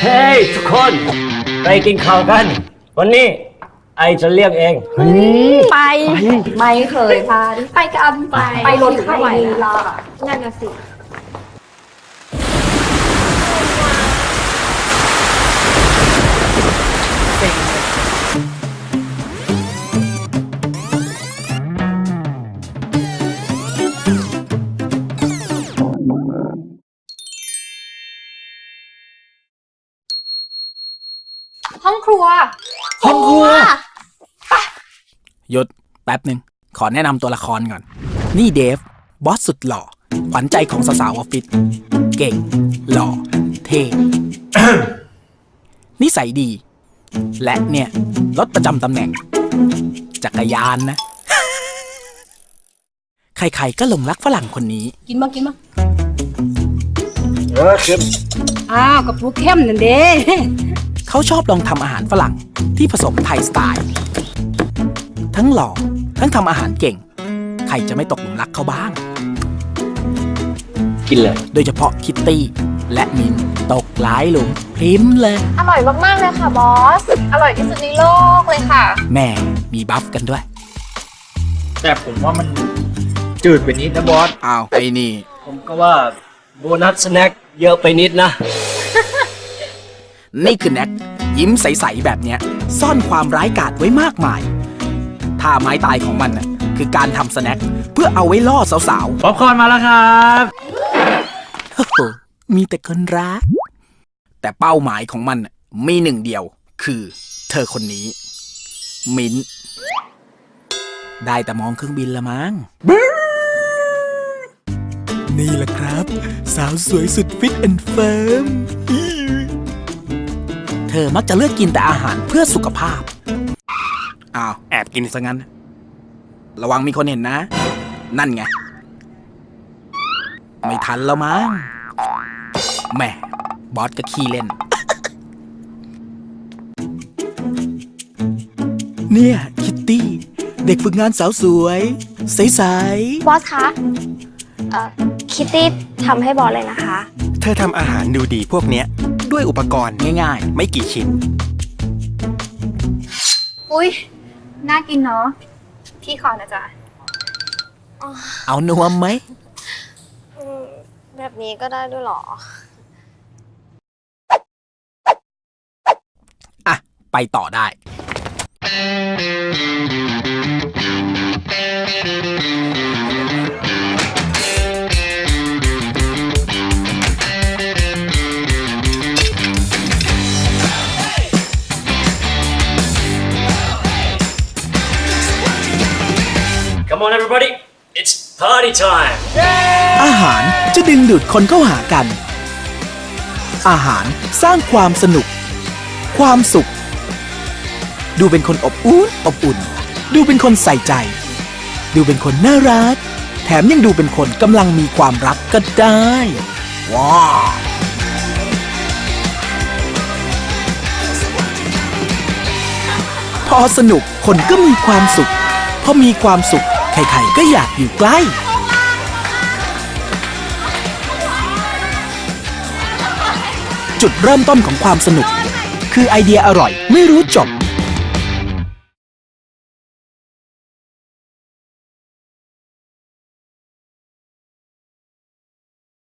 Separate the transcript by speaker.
Speaker 1: เฮ้ยทุกคน ไปกินข้าวกัน วันนี้ไอจะเรียกเอง
Speaker 2: ไป
Speaker 3: ไม่เคยพาไปกันไป
Speaker 2: ไปรถเข้าไป
Speaker 3: ล่ะ
Speaker 2: นั่นน่ะสิ
Speaker 3: ห้องครัว
Speaker 4: ห้องครัวหยุดแป๊บหนึ่งขอแนะนำตัวละครก่อน นี่เดฟ บอสสุดหล่อ ขวัญใจของสาวๆออฟฟิศเก่ง หล่อ เท่นิสัยดี และเนี่ย รถประจำตำแหน่ง จักรยานนะ ใครๆก็หลงรักฝรั่งคนนี้
Speaker 2: กินมากินมา
Speaker 1: เออครับ
Speaker 2: อ้าวกับปูเข้มนั่นเด้
Speaker 4: เขาชอบลองทำอาหารฝรั่งที่ผสมไทยสไตล์ ทั้งหล่อทั้งทำอาหารเก่ง ใครจะไม่ตกหลุมรักเขาบ้าง
Speaker 1: กินเลย
Speaker 4: โดยเฉพาะคิตตี้ และมินตกหลายหลุมพริมเลย
Speaker 3: อร่อยมาก ๆ เลยค่ะบอส อร่อยที่สุดในโลกเลยค่ะ
Speaker 4: แม่มีบัฟกันด้วย
Speaker 5: แต่ผมว่ามันจืดไปนิดนะบอส
Speaker 4: อ้าวไอ้นี่
Speaker 1: ผมก็ว่าโบนัสสแน็คเยอะไปนิดนะ
Speaker 4: นี่คือแน็กยิ้มใส ๆ แบบเนี้ย ซ่อนความร้ายกาจไว้มากมายท่าไม้ตายของมันน่ะคือการทำสแน็คเพื่อเอาไว้ล่อสาว
Speaker 5: ป๊อปคอร์นมาแล้วครับ
Speaker 4: ๆโอ้โหมีแต่คนรัก แต่เป้าหมายของมันน่ะมีหนึ่งเดียว คือ เธอคนนี้ มินท์ได้แต่มองเครื่องบินละมั้ง นี่แหละครับ สาวสวยสุดฟิตแอนด์เฟิร์ม เธอมักจะเลือกกินแต่อาหารเพื่อสุขภาพ อ้าว แอบกินซะงั้น ระวังมีคนเห็นนะ นั่นไง ไม่ทันแล้วมั้งแหม่บอสก็ขี้เล่น เนี่ย คิตตี้ เด็กฝึกงานสาวสวย ใส
Speaker 6: บอสคะเอ่อคิตตี้ทำให้บอสเลยนะคะ
Speaker 7: เธอทำอาหารดูดีพวกเนี้ย ด้วยอุปกรณ์
Speaker 4: ๆง่าย
Speaker 7: ไม่กี่ชิ้น
Speaker 3: อุ้ยน่ากินเนาะพี่ขอนะจ๊ะ
Speaker 4: ๆเอานวมไหม
Speaker 6: แบบนี้ก็ได้ด้วยเหรอ
Speaker 4: อะ ไปต่อได้
Speaker 1: Come on everybody it's party time
Speaker 4: อาหารจะดึงดูดคนเข้าหากัน อาหารสร้างความสนุก ความสุข ดูเป็นคนอบอุ่นอบอุ่น ดูเป็นคนใส่ใจ ดูเป็นคนน่ารัก แถมยังดูเป็นคนกำลังมีความรักก็ได้ ว้าว พอสนุกคนก็มีความสุข พอมีความสุข ใครๆก็อยากอยู่ใกล้ จุดเริ่มต้นของความสนุก คือไอเดียอร่อยไม่รู้จบ